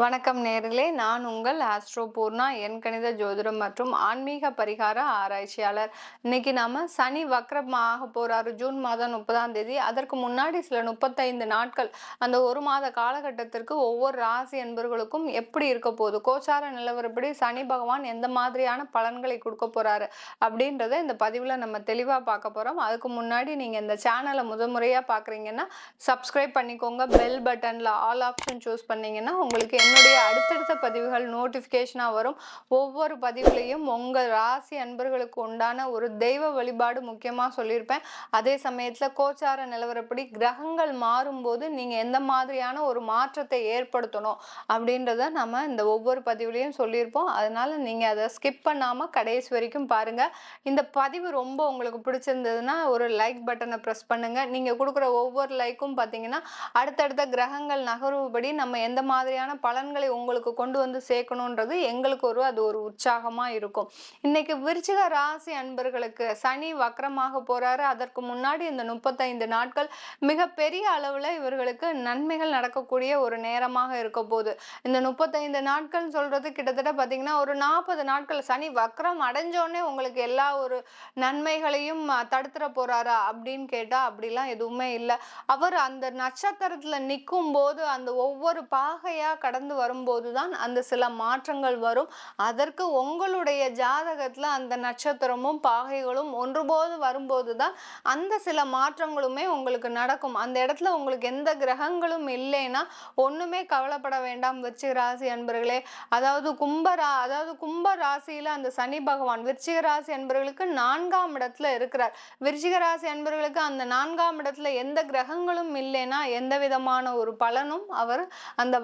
வணக்கம் நேர்களே. நான் உங்கள் ஆஸ்ட்ரோ பூர்ணா என் கணித ஜோதிடம் மற்றும் ஆன்மீக பரிகார ஆராய்ச்சியாளர். இன்னைக்கு நாம சனி வக்ரமாக போறாரு. ஜூன் மாதம் முப்பதாம் தேதி. அதற்கு முன்னாடி சில முப்பத்தைந்து நாட்கள் அந்த ஒரு மாத காலகட்டத்திற்கு ஒவ்வொரு ராசி என்பவர்களுக்கும் எப்படி இருக்க போகுது? கோச்சார நிலவரப்படி சனி பகவான் எந்த மாதிரியான பலன்களை கொடுக்க போறாரு? அப்படின்றத இந்த பதிவில் நம்ம தெளிவாக பார்க்க போகிறோம் அதுக்கு முன்னாடி நீங்கள் இந்த சேனலை முதன்முறையாக பார்க்குறீங்கன்னா சப்ஸ்கிரைப் பண்ணிக்கோங்க. பெல் பட்டனில் ஆல் ஆப்ஷன் சூஸ் பண்ணீங்கன்னா உங்களுக்கு என்னுடைய அடுத்தடுத்த பதிவுகள் நோட்டிஃபிகேஷனாக வரும். ஒவ்வொரு பதிவுலையும் உங்கள் ராசி அன்பர்களுக்கு உண்டான ஒரு தெய்வ வழிபாடு முக்கியமாக சொல்லியிருப்பேன். அதே சமயத்தில் கோச்சார நிலவரப்படி கிரகங்கள் மாறும்போது நீங்கள் எந்த மாதிரியான ஒரு மாற்றத்தை ஏற்படுத்தணும் அப்படின்றத நம்ம இந்த ஒவ்வொரு பதிவுலையும் சொல்லியிருப்போம். அதனால் நீங்கள் அதை ஸ்கிப் பண்ணாமல் கடைசி வரைக்கும் பாருங்கள் இந்த பதிவு ரொம்ப உங்களுக்கு பிடிச்சிருந்ததுன்னா ஒரு லைக் பட்டனை ப்ரெஸ் பண்ணுங்கள் நீங்கள் கொடுக்குற ஒவ்வொரு லைக்கும் பார்த்தீங்கன்னா அடுத்தடுத்த கிரகங்கள் நகர்வுபடி நம்ம எந்த மாதிரியான பலன்களை உங்களுக்கு கொண்டு வந்து சேர்க்கணுன்றது எங்களுக்கு ஒரு அது ஒரு உற்சாகமாக இருக்கும். இன்னைக்கு விருச்சிக ராசி அன்பர்களுக்கு சனி வக்கரமாக போறாரு. அதற்கு முன்னாடி இந்த முப்பத்தைந்து நாட்கள் மிகப்பெரிய அளவில் இவர்களுக்கு நன்மைகள் நடக்கக்கூடிய ஒரு நேரமாக இருக்க போகுது. இந்த முப்பத்தைந்து நாட்கள் சொல்றது கிட்டத்தட்ட பார்த்தீங்கன்னா ஒரு நாற்பது நாட்கள் சனி வக்கரம் அடைஞ்சோடனே உங்களுக்கு எல்லா ஒரு நன்மைகளையும் தடுத்துட போறாரா அப்படின்னு கேட்டால் அப்படிலாம் எதுவுமே இல்லை. அவர் அந்த நட்சத்திரத்தில் நிற்கும் போது அந்த ஒவ்வொரு பாகையாக கடந்து வரும்போது தான் அந்த சில மாற்றங்கள் வரும். அதற்கு உங்களுடைய ஜாதகத்தில் அந்த நட்சத்திரமும் பாகைகளும் ஒன்றுபோது வரும்போது தான் அந்த சில மாற்றங்களுமே உங்களுக்கு நடக்கும். அந்த இடத்துல உங்களுக்கு எந்த கிரகங்களும் இல்லைன்னா ஒன்றுமே கவலைப்பட வேண்டாம். விருச்சிக ராசி அன்பர்களே அதாவது கும்பரா அதாவது கும்ப ராசியில் அந்த சனி பகவான் விருச்சிக ராசி அன்பர்களுக்கு நான்காம் இடத்துல இருக்கிறார். விருச்சிக ராசி அன்பர்களுக்கு அந்த நான்காம் இடத்துல எந்த கிரகங்களும் இல்லைன்னா எந்த விதமான ஒரு பலனும் அவர் அந்த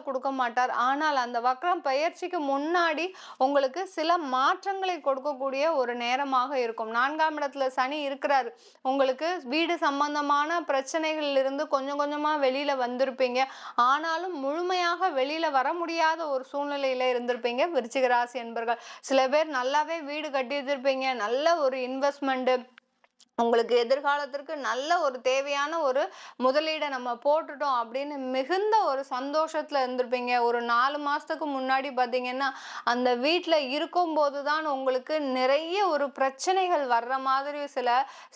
வக்ரத்தினால கொடுக்க மாட்டார் ஆனால் அந்த வக்ரம் பயிற்சிக்கு முன்னாடி உங்களுக்கு சில மாற்றங்களை கொடுக்கக்கூடிய ஒரு நேரமாக இருக்கும். நான்காம் இடத்துல சனி இருக்கிறார். உங்களுக்கு வீடு சம்பந்தமான பிரச்சனைகளில் இருந்து கொஞ்சம் கொஞ்சமாக வெளியில் வந்திருப்பீங்க. ஆனாலும் முழுமையாக வெளியில் வர முடியாத ஒரு சூழ்நிலையில் இருந்திருப்பீங்க. விருச்சிகராசி என்பர்கள். சில பேர் நல்லாவே வீடு கட்டி வச்சிருப்பீங்க நல்ல ஒரு இன்வெஸ்ட்மெண்ட்டு உங்களுக்கு எதிர்காலத்திற்கு நல்ல ஒரு தேவையான ஒரு முதலீடை நம்ம போட்டுட்டோம் அப்படின்னு மிகுந்த ஒரு சந்தோஷத்தில் இருந்திருப்பீங்க. ஒரு நாலு மாதத்துக்கு முன்னாடி பார்த்தீங்கன்னா அந்த வீட்டில் இருக்கும்போது தான் உங்களுக்கு நிறைய ஒரு பிரச்சனைகள் வர்ற மாதிரி சில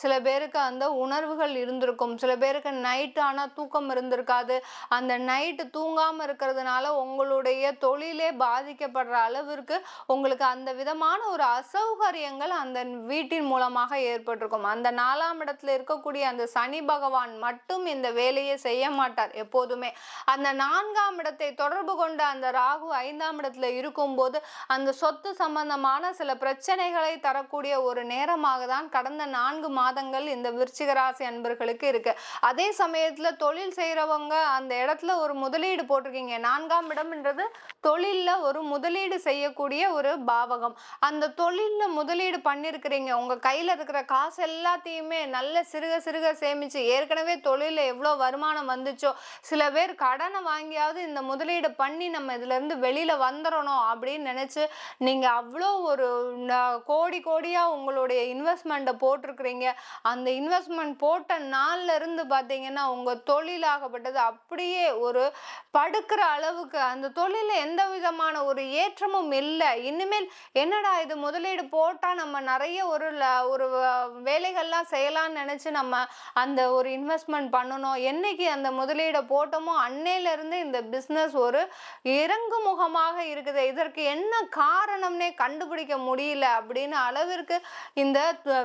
சில பேருக்கு அந்த உணர்வுகள் இருந்திருக்கும். சில பேருக்கு நைட்டு ஆனால் தூக்கம் இருந்திருக்காது. அந்த நைட்டு தூங்காமல் இருக்கிறதுனால உங்களுடைய தொழிலே பாதிக்கப்படுற அளவிற்கு உங்களுக்கு அந்த விதமான ஒரு அசௌகரியங்கள் அந்த வீட்டின் மூலமாக ஏற்பட்டிருக்கும். அந்த நாலாம் இடத்துல இருக்கக்கூடிய அந்த சனி பகவான் மட்டும் இந்த வேலையை செய்ய மாட்டார் எப்போதுமே. அந்த நான்காம் இடத்தை தொடர்பு கொண்ட அந்த ராகு ஐந்தாம் இடத்துல இருக்கும்போது அந்த சொத்து சம்பந்தமான சில பிரச்சனைகளை தரக்கூடிய ஒரு நேரமாக தான் கடந்த நான்கு மாதங்கள் இந்த விருச்சிகராசி அன்பர்களுக்கு இருக்கு. அதே சமயத்துல தொழில் செய்யறவங்க அந்த இடத்துல ஒரு முதலீடு போட்டிருக்கீங்க. நான்காம் இடம்ன்றது தொழில்ல ஒரு முதலீடு செய்யக்கூடிய ஒரு பாவகம். அந்த தொழில்ல முதலீடு பண்ணிருக்கிறீங்க. உங்க கையில இருக்கிற காசு எல்லாத்தையுமே நல்ல சிறுக சிறுக சேமிச்சு ஏற்கனவே தொழிலில் எவ்வளோ வருமானம் வந்துச்சோ சில பேர் கடனை வாங்கியாவது இந்த முதலீடு பண்ணி நம்ம இதுலேருந்து வெளியில் வந்துடணும் அப்படின்னு நினச்சி நீங்கள் அவ்வளோ ஒரு கோடி கோடியாக உங்களுடைய இன்வெஸ்ட்மெண்ட்டை போட்டிருக்கிறீங்க. அந்த இன்வெஸ்ட்மெண்ட் போட்ட நாளில் இருந்து பார்த்தீங்கன்னா உங்கள் தொழிலாகப்பட்டது அப்படியே ஒரு படுக்கிற அளவுக்கு அந்த தொழிலில் எந்த விதமான ஒரு ஏற்றமும் இல்லை. இனிமேல் என்னடா இது முதலீடு போட்டால் நம்ம நிறைய ஒரு ஒரு வேலைகள் வேலைகள்லாம் செய்யலாம்னு நினச்சி நம்ம அந்த ஒரு இன்வெஸ்ட்மெண்ட் பண்ணணும். என்னைக்கு அந்த முதலீடை போட்டோமோ அன்னையிலேருந்து இந்த பிஸ்னஸ் ஒரு இறங்குமுகமாக இருக்குது. இதற்கு என்ன காரணம்னே கண்டுபிடிக்க முடியல அப்படின்னு அளவிற்கு இந்த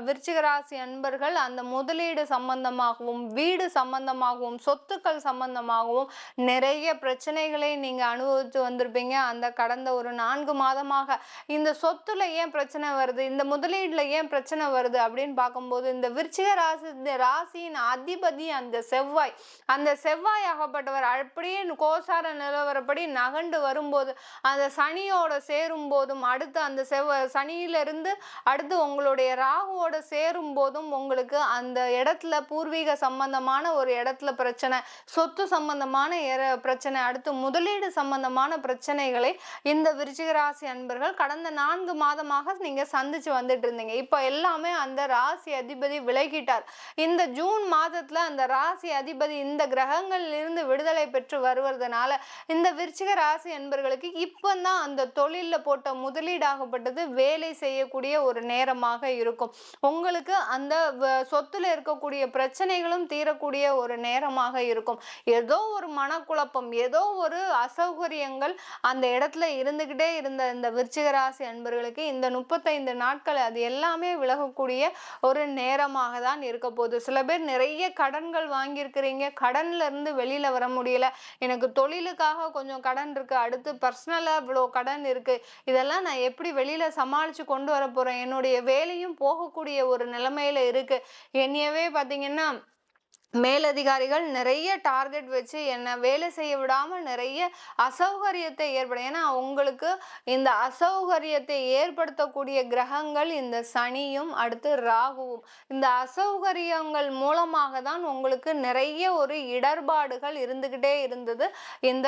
விருச்சிகராசி அன்பர்கள் அந்த முதலீடு சம்பந்தமாகவும் வீடு சம்பந்தமாகவும் சொத்துக்கள் சம்பந்தமாகவும் நிறைய பிரச்சனைகளை நீங்கள் அனுபவித்து வந்திருப்பீங்க. அந்த கடந்த ஒரு நான்கு மாதமாக இந்த சொத்துல ஏன் பிரச்சனை வருது? இந்த முதலீடுல ஏன் பிரச்சனை வருது? அப்படின்னு பார்க்கும்போது இந்த விருச்சிக ராசி இந்த ராசியின் அதிபதி அந்த செவ்வாய். அந்த செவ்வாய் ஆகப்பட்டவர் அப்படியே கோசார நிலவரப்படி நகண்டு வரும்போது அந்த சனியோட சேரும் போதும் அடுத்து அந்த செவ்வ சனியிலிருந்து அடுத்து உங்களுடைய ராகுவோட சேரும் போதும் உங்களுக்கு அந்த இடத்துல பூர்வீக சம்பந்தமான ஒரு இடத்துல பிரச்சனை சொத்து சம்பந்தமான எர- பிரச்சனை அடுத்து முதலீடு சம்பந்தமான பிரச்சனைகளை இந்த விருச்சிக ராசி அன்பர்கள் கடந்த நான்கு மாதமாக நீங்க சந்திச்சு வந்துட்டு இருந்தீங்க. இப்போ எல்லாமே அந்த ராசி அதிபதி அதிபதி விலகிட்டார். இந்த ஜூன் மாதத்துல அந்த ராசி அதிபதி இந்த கிரகங்களில் இருந்து விடுதலை பெற்று வருவதனால இந்த விருச்சிக ராசி என்பர்களுக்கு இப்போதான் அந்த தொழிலில் போட்ட முதலீடாகப்பட்டது வேலை செய்யக்கூடிய ஒரு நேரமாக இருக்கும். உங்களுக்கு அந்த சொத்துல இருக்கக்கூடிய பிரச்சனைகளும் தீரக்கூடிய ஒரு நேரமாக இருக்கும். ஏதோ ஒரு மனக்குழப்பம் ஏதோ ஒரு அசௌகரியங்கள் அந்த இடத்துல இருந்துக்கிட்டே இருந்த இந்த விருச்சிக ராசி அன்பர்களுக்கு இந்த முப்பத்தைந்து நாட்கள் அது எல்லாமே விலகக்கூடிய ஒரு நேரமாக தான் இருக்க போகுது. சில பேர் நிறைய கடன்கள் வாங்கியிருக்கிறீங்க. கடன்ல இருந்து வெளியில வர முடியல. எனக்கு தொழிலுக்காக கொஞ்சம் கடன் இருக்கு. அடுத்து பர்சனலா இவ்வளோ கடன் இருக்கு. இதெல்லாம் நான் எப்படி வெளியில சமாளிச்சு கொண்டு வர போறேன்? என்னுடைய வேலையும் போகக்கூடிய ஒரு நிலைமையில இருக்கு. என்னையவே பார்த்தீங்கன்னா மேலதிகாரிகள் நிறைய டார்கெட் வச்சு என்னை வேலை செய்ய விடாமல் நிறைய அசௌகரியத்தை ஏற்படும் ஏன்னா உங்களுக்கு இந்த அசௌகரியத்தை ஏற்படுத்தக்கூடிய கிரகங்கள் இந்த சனியும் அடுத்து ராகுவும். இந்த அசௌகரியங்கள் மூலமாக தான் உங்களுக்கு நிறைய ஒரு இடர்பாடுகள் இருந்துக்கிட்டே இருந்தது இந்த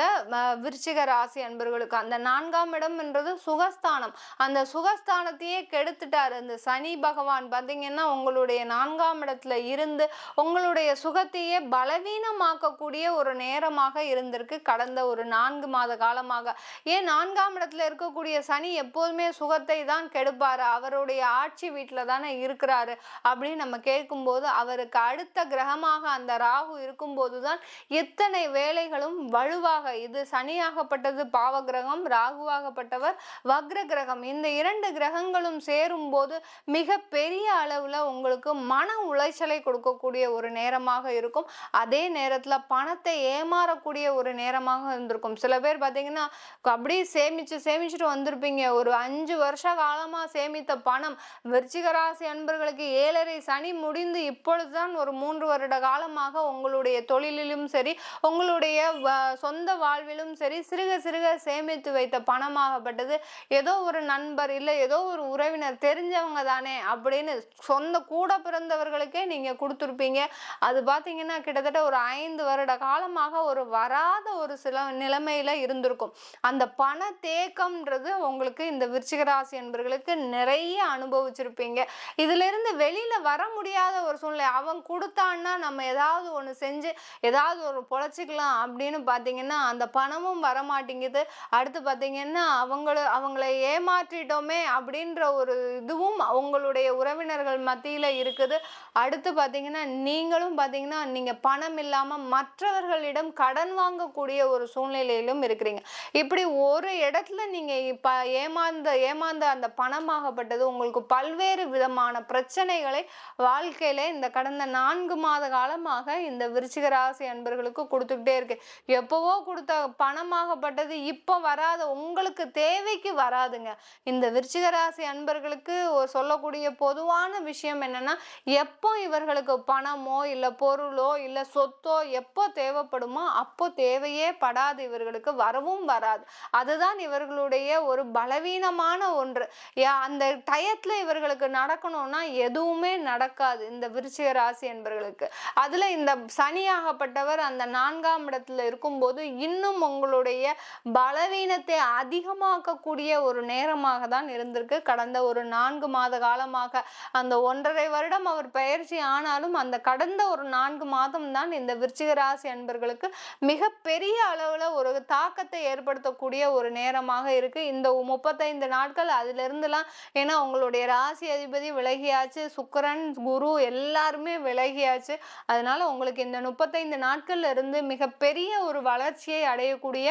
விருச்சிக ராசி அன்பர்களுக்கு. அந்த நான்காம் இடம் என்றது சுகஸ்தானம். அந்த சுகஸ்தானத்தையே கெடுத்துட்டார் இந்த சனி பகவான். பார்த்தீங்கன்னா உங்களுடைய நான்காம் இடத்துல இருந்து உங்களுடைய சு சுகத்தையே பலவீனமாக்கக்கூடிய ஒரு நேரமாக இருந்திருக்கு. கடந்த ஒரு நான்கு மாத காலமாக. ஏன் நான்காம் இடத்துல இருக்கக்கூடிய சனி எப்போதுமே சுகத்தை தான் கெடுப்பார். அவருடைய ஆட்சி வீட்டில் தானே இருக்கிறாரு அப்படின்னு நம்ம கேட்கும்போது அவருக்கு அடுத்த கிரகமாக அந்த ராகு இருக்கும்போது தான் எத்தனை வேலைகளும் வலுவாக இது சனியாகப்பட்டது பாவ கிரகம் ராகுவாகப்பட்டவர் வக்ர கிரகம் இந்த இரண்டு கிரகங்களும் சேரும் போது மிக பெரிய அளவில் உங்களுக்கு மன உளைச்சலை கொடுக்கக்கூடிய ஒரு நேரமாக நேரமாக இருக்கும். அதே நேரத்தில் பணத்தை ஏமாறக்கூடிய ஒரு நேரமாக இருந்திருக்கும். சில பேர் பார்த்தீங்கன்னா அப்படியே சேமித்து சேமிச்சுட்டு வந்திருப்பீங்க. ஒரு அஞ்சு வருஷ காலமாக சேமித்த பணம் விருச்சிகராசி அன்பர்களுக்கு ஏழரை சனி முடிந்து இப்பொழுதுதான் ஒரு மூன்று வருட காலமாக உங்களுடைய தொழிலிலும் சரி உங்களுடைய சொந்த வாழ்விலும் சரி சிறுக சிறுக சேமித்து வைத்த பணமாகப்பட்டது. ஏதோ ஒரு நண்பர் இல்லை ஏதோ ஒரு உறவினர் தெரிஞ்சவங்க தானே அப்படின்னு சொந்த கூட பிறந்தவர்களுக்கே நீங்கள் கொடுத்துருப்பீங்க. அது பார்த்தீங்கன்னா கிட்டத்தட்ட ஒரு ஐந்து வருட காலமாக ஒரு வராத ஒரு சில நிலைமையில் இருந்திருக்கும். அந்த பண தேக்கம்ன்றது உங்களுக்கு இந்த விருச்சிகராசி என்பர்களுக்கு நிறைய அனுபவிச்சிருப்பீங்க. இதிலிருந்து வெளியில் வர முடியாத ஒரு சூழ்நிலை அவன் கொடுத்தான்னா நம்ம ஏதாவது ஒன்று செஞ்சு ஏதாவது ஒரு பொழைச்சிக்கலாம் அப்படின்னு பார்த்தீங்கன்னா அந்த பணமும் வர மாட்டேங்குது அடுத்து பார்த்தீங்கன்னா அவங்கள அவங்கள ஏமாற்றிட்டோமே அப்படின்ற ஒரு இதுவும் அவங்களுடைய உறவினர்கள் மத்தியில் இருக்குது. அடுத்து பார்த்தீங்கன்னா நீங்களும் பார்த்தீங்கன்னா பார்த்தீங்கன்னா நீங்கள் பணம் இல்லாமல் மற்றவர்களிடம் கடன் வாங்கக்கூடிய ஒரு சூழ்நிலையிலும் இருக்கிறீங்க. இப்படி ஒரு இடத்துல நீங்கள் இப்போ ஏமாந்த ஏமாந்த அந்த பணமாகப்பட்டது உங்களுக்கு பல்வேறு விதமான பிரச்சனைகளை வாழ்க்கையில இந்த கடந்த நான்கு மாத காலமாக இந்த விருச்சிக ராசி அன்பர்களுக்கு கொடுத்துக்கிட்டே இருக்கு. எப்போவோ கொடுத்த பணமாகப்பட்டது இப்போ வராத உங்களுக்கு தேவைக்கு வராதுங்க. இந்த விருச்சிக ராசி அன்பர்களுக்கு சொல்லக்கூடிய பொதுவான விஷயம் என்னன்னா எப்போ இவர்களுக்கு பணமோ இல்லை பொருளோ பொருளோ இல்லை சொத்தோ எப்போ தேவைப்படுமோ அப்போ தேவையே படாது. இவர்களுக்கு வரவும் வராது. அதுதான் இவர்களுடைய ஒரு பலவீனமான ஒன்று. அந்த டயத்தில் இவர்களுக்கு நடக்கணும்னா எதுவுமே நடக்காது இந்த விருச்சிக ராசி என்பவர்களுக்கு அதில் இந்த சனியாகப்பட்டவர் அந்த நான்காம் இடத்துல இருக்கும்போது இன்னும் உங்களுடைய பலவீனத்தை அதிகமாக்கக்கூடிய ஒரு நேரமாக தான் இருந்திருக்கு. கடந்த ஒரு நான்கு மாத காலமாக அந்த ஒன்றரை வருடம் அவர் பயிற்சி ஆனாலும் அந்த கடந்த ஒரு நான்கு மாதம் தான் இந்த விருச்சிக ராசி அன்பர்களுக்கு மிக பெரிய அளவில் ஒரு தாக்கத்தை ஏற்படுத்தக்கூடிய ஒரு நேரமாக இருக்கு. இந்த முப்பத்தைந்து நாட்கள் அதுல இருந்துலாம் ஏன்னா உங்களுடைய ராசி அதிபதி விலகியாச்சு சுக்கரன் குரு எல்லாருமே விலகியாச்சு. அதனால உங்களுக்கு இந்த முப்பத்தைந்து நாட்கள்ல இருந்து மிகப்பெரிய ஒரு வளர்ச்சியை அடையக்கூடிய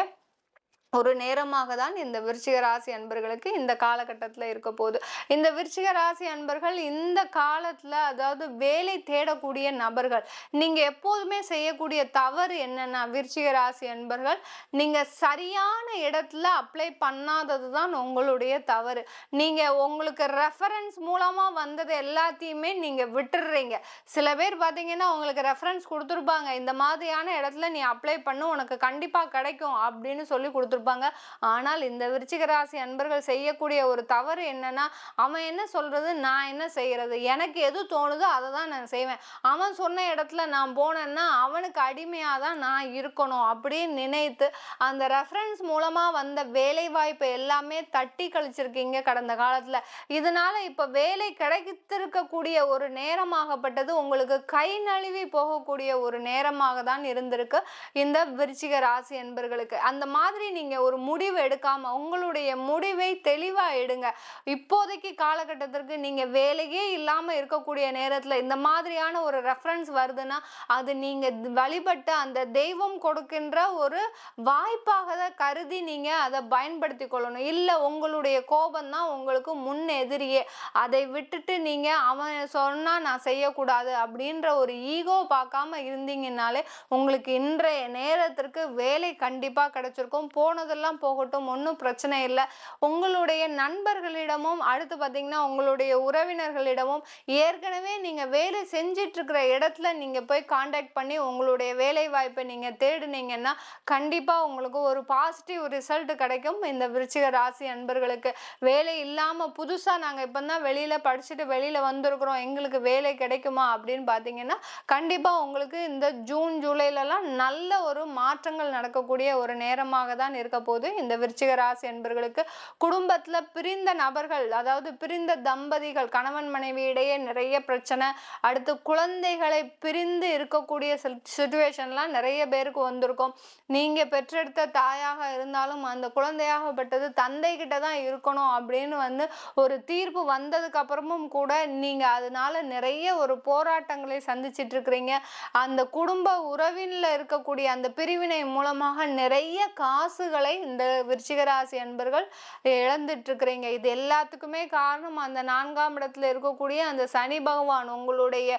ஒரு நேரமாக தான் இந்த விருச்சிக ராசி அன்பர்களுக்கு இந்த காலகட்டத்தில் இருக்க போகுது. இந்த விருச்சிக ராசி அன்பர்கள் இந்த காலத்தில் அதாவது வேலை தேடக்கூடிய நபர்கள் நீங்கள் எப்போதுமே செய்யக்கூடிய தவறு என்னென்னா விருச்சிக ராசி அன்பர்கள் நீங்கள் சரியான இடத்துல அப்ளை பண்ணாதது தான் உங்களுடைய தவறு. நீங்கள் உங்களுக்கு ரெஃபரன்ஸ் மூலமாக வந்தது எல்லாத்தையுமே நீங்கள் விட்டுடுறீங்க சில பேர் பார்த்தீங்கன்னா உங்களுக்கு ரெஃபரன்ஸ் கொடுத்துருப்பாங்க. இந்த மாதிரியான இடத்துல நீ அப்ளை பண்ணு. உனக்கு கண்டிப்பாக கிடைக்கும். அப்படின்னு சொல்லி கொடுத்துருப்பாங்க. இருப்பாங்க. ஆனால் இந்த விருச்சிக ராசி அன்பர்கள் செய்யக்கூடிய ஒரு தவறு என்னன்னா அவன் என்ன சொல்றது நான் என்ன செய்யறது எனக்கு எது தோணுதோ அதை தான் நான் செய்வேன். அவன் சொன்ன இடத்துல நான் போனேன்னா அவனுக்கு அடிமையாக தான் நான் இருக்கணும் அப்படின்னு நினைத்து அந்த ரெஃபரன்ஸ் மூலமாக வந்த வேலை வாய்ப்பு எல்லாமே தட்டி கழிச்சிருக்கீங்க கடந்த காலத்தில். இதனால இப்போ வேலை கிடைத்திருக்கக்கூடிய ஒரு நேரமாகப்பட்டது உங்களுக்கு கை நழுவி போகக்கூடிய ஒரு நேரமாக தான் இருந்திருக்கு இந்த விருச்சிக ராசி என்பர்களுக்கு அந்த மாதிரி நீங்கள் ஒரு முடிவு எடுக்காம உங்களுடைய முடிவை தெளிவாக எடுங்க. இப்போதைக்கு காலகட்டத்திற்கு நீங்கள் வேலையே இல்லாமல் இருக்கக்கூடிய நேரத்தில் இந்த மாதிரியான ஒரு ரெஃபரன்ஸ் வருதுன்னா அது நீங்கள் வழிபட்ட அந்த தெய்வம் கொடுக்கின்ற ஒரு வாய்ப்பாக தான் கருதி நீங்கள் அதை பயன்படுத்தி கொள்ளணும். இல்லை உங்களுடைய கோபம் தான் உங்களுக்கு முன் எதிரியே. அதை விட்டுட்டு நீங்கள் அவன் சொன்னால் நான் செய்யக்கூடாது அப்படின்ற ஒரு ஈகோ பார்க்காம இருந்தீங்கன்னாலே உங்களுக்கு இன்றைய நேரத்திற்கு வேலை கண்டிப்பாக கிடைச்சிருக்கும். போனதெல்லாம் போகட்டும் ஒன்றும் பிரச்சனை இல்லை. உங்களுடைய நண்பர்களிடமும் அடுத்து பார்த்தீங்கன்னா உங்களுடைய உறவினர்களிடமும் ஏற்கனவே நீங்கள் வேலை செஞ்சிட்ருக்கிற இடத்துல நீங்கள் போய் காண்டாக்ட் பண்ணி உங்களுடைய வேலை வாய்ப்பை நீங்கள் தேடுனீங்கன்னா கண்டிப்பாக உங்களுக்கு ஒரு பாசிட்டிவ் ரிசல்ட் கிடைக்கும். இந்த விருச்சிக ராசி அன்பர்களுக்கு வேலை இல்லாமல் புதுசாக நாங்கள் இப்போ தான் வெளியில் படிச்சுட்டு வெளியில் வந்திருக்கிறோம் எங்களுக்கு வேலை கிடைக்குமா அப்படின்னு பார்த்தீங்கன்னா கண்டிப்பாக உங்களுக்கு இந்த ஜூன் ஜூலைலலாம் நல்ல ஒரு மாற்றங்கள் நடக்கக்கூடிய ஒரு நேரமாக தான் இருக்கு. போது இந்த விருச்சிக ராசி என்பர்களுக்கு குடும்பத்தில் பிரிந்த நபர்கள் அதாவது பிரிந்த தம்பதிகள் கணவன் மனைவி இடையே நிறைய பிரச்சனை அடுத்து குழந்தைகளை பிரிந்து இருக்கக்கூடிய சுச்சுவேஷன்லாம் நிறைய பேருக்கு வந்திருக்கும். நீங்கள் பெற்றெடுத்த தாயாக இருந்தாலும் அந்த குழந்தையாகப்பட்டது தந்தை கிட்ட தான் இருக்கணும் அப்படின்னு வந்து ஒரு தீர்ப்பு வந்ததுக்கு அப்புறமும் கூட நீங்கள் அதனால நிறைய ஒரு போராட்டங்களை சந்திச்சிட்டு இருக்கிறீங்க. அந்த குடும்ப உறவினில் இருக்கக்கூடிய அந்த பிரிவினை மூலமாக நிறைய காசுகள் இந்த விருச்சிகராசி அன்பர்கள் இழந்துட்டு இருக்கிறீங்க இது எல்லாத்துக்குமே காரணம் அந்த நான்காம் இடத்துல இருக்கக்கூடிய அந்த சனி பகவான். உங்களுடைய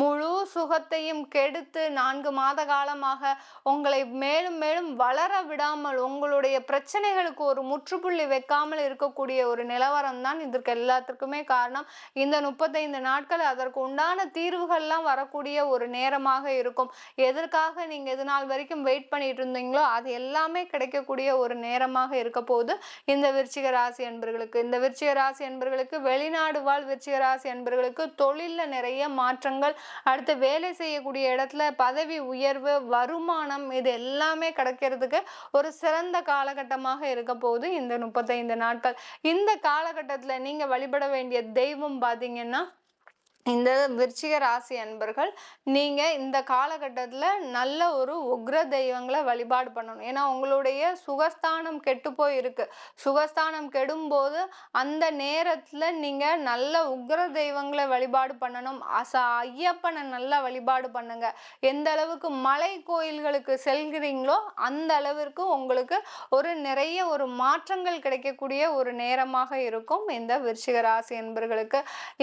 முழு சுகத்தையும் கெடுத்து நான்கு மாத காலமாக உங்களை மேலும் மேலும் வளர விடாமல் உங்களுடைய பிரச்சனைகளுக்கு ஒரு முற்றுப்புள்ளி வைக்காமல் இருக்கக்கூடிய ஒரு நிலவரம் தான் இதற்கு எல்லாத்துக்குமே காரணம். இந்த முப்பத்தைந்து நாட்கள் அதற்கு உண்டான தீர்வுகள்லாம் வரக்கூடிய ஒரு நேரமாக இருக்கும். எதற்காக நீங்க இது நாள் வரைக்கும் வெயிட் பண்ணிட்டு இருந்தீங்களோ அது எல்லாமே கிடைக்கக்கூடிய ஒரு நேரமாக இருக்க போது இந்த விருச்சிக ராசி என்பர்களுக்கு இந்த விருச்சிக ராசி என்பர்களுக்கு வெளிநாடு வாழ் விருச்சிக ராசி என்பர்களுக்கு தொழிலில் நிறைய மாற்றங்கள் அடுத்து வேலை செய்யக்கூடிய இடத்துல பதவி உயர்வு வருமானம் இது எல்லாமே கிடைக்கிறதுக்கு ஒரு சிறந்த காலகட்டமாக இருக்க போது இந்த முப்பத்தைந்து நாட்கள். இந்த காலகட்டத்தில் நீங்கள் வழிபட வேண்டிய தெய்வம் பார்த்தீங்கன்னா இந்த விருச்சிக ராசி அன்பர்கள் நீங்கள் இந்த காலகட்டத்தில் நல்ல ஒரு உக்ர தெய்வங்களை வழிபாடு பண்ணணும். ஏன்னா உங்களுடைய சுகஸ்தானம் கெட்டு போய் இருக்கு சுகஸ்தானம் கெடும்போது அந்த நேரத்தில் நீங்கள் நல்ல உக்ர தெய்வங்களை வழிபாடு பண்ணணும். அச ஐயப்பனை நல்லா வழிபாடு பண்ணுங்க. எந்த அளவுக்கு மலை கோயில்களுக்கு செல்கிறீங்களோ அந்த அளவிற்கு உங்களுக்கு ஒரு நிறைய ஒரு மாற்றங்கள் கிடைக்கக்கூடிய ஒரு நேரமாக இருக்கும் இந்த விருச்சிக ராசி என்பர்களுக்கு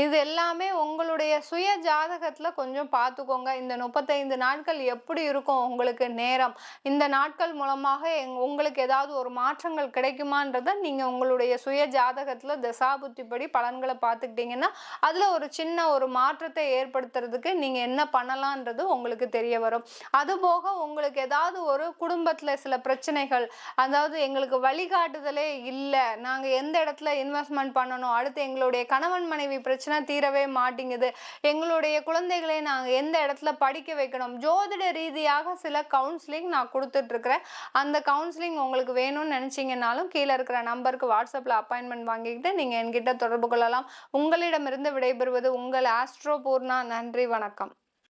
இது எல்லாமே உங்களுக்கு உங்களுடைய சுய ஜாதகத்தில் கொஞ்சம் பார்த்துக்கோங்க இந்த முப்பத்தைந்து நாட்கள் எப்படி இருக்கும் உங்களுக்கு நேரம்? இந்த நாட்கள் மூலமாக எங் உங்களுக்கு ஏதாவது ஒரு மாற்றங்கள் கிடைக்குமான்றதை நீங்கள் உங்களுடைய சுய ஜாதகத்தில் தசாபுத்திப்படி பலன்களை பார்த்துக்கிட்டிங்கன்னா அதில் ஒரு சின்ன ஒரு மாற்றத்தை ஏற்படுத்துறதுக்கு நீங்கள் என்ன பண்ணலான்றது உங்களுக்கு தெரிய வரும். அதுபோக உங்களுக்கு ஏதாவது ஒரு குடும்பத்தில் சில பிரச்சனைகள் அதாவது எங்களுக்கு வழிகாட்டுதலே இல்லை நாங்கள் எந்த இடத்துல இன்வெஸ்ட்மெண்ட் பண்ணணும் அடுத்து எங்களுடைய கணவன் மனைவி பிரச்சனை தீரவே மாட்டேங்குது இருக்குது எங்களுடைய குழந்தைகளை நாங்கள் எந்த இடத்துல படிக்க வைக்கணும் ஜோதிட ரீதியாக சில கவுன்சிலிங் நான் கொடுத்துட்ருக்குறேன். அந்த கவுன்சிலிங் உங்களுக்கு வேணும்னு நினச்சிங்கனாலும் கீழே இருக்கிற நம்பருக்கு வாட்ஸ்அப்பில் அப்பாயின்மெண்ட் வாங்கிக்கிட்டு நீங்கள் என்கிட்ட தொடர்பு கொள்ளலாம். உங்களிடமிருந்து விடைபெறுவது உங்கள் ஆஸ்ட்ரோ பூர்ணா. நன்றி வணக்கம்.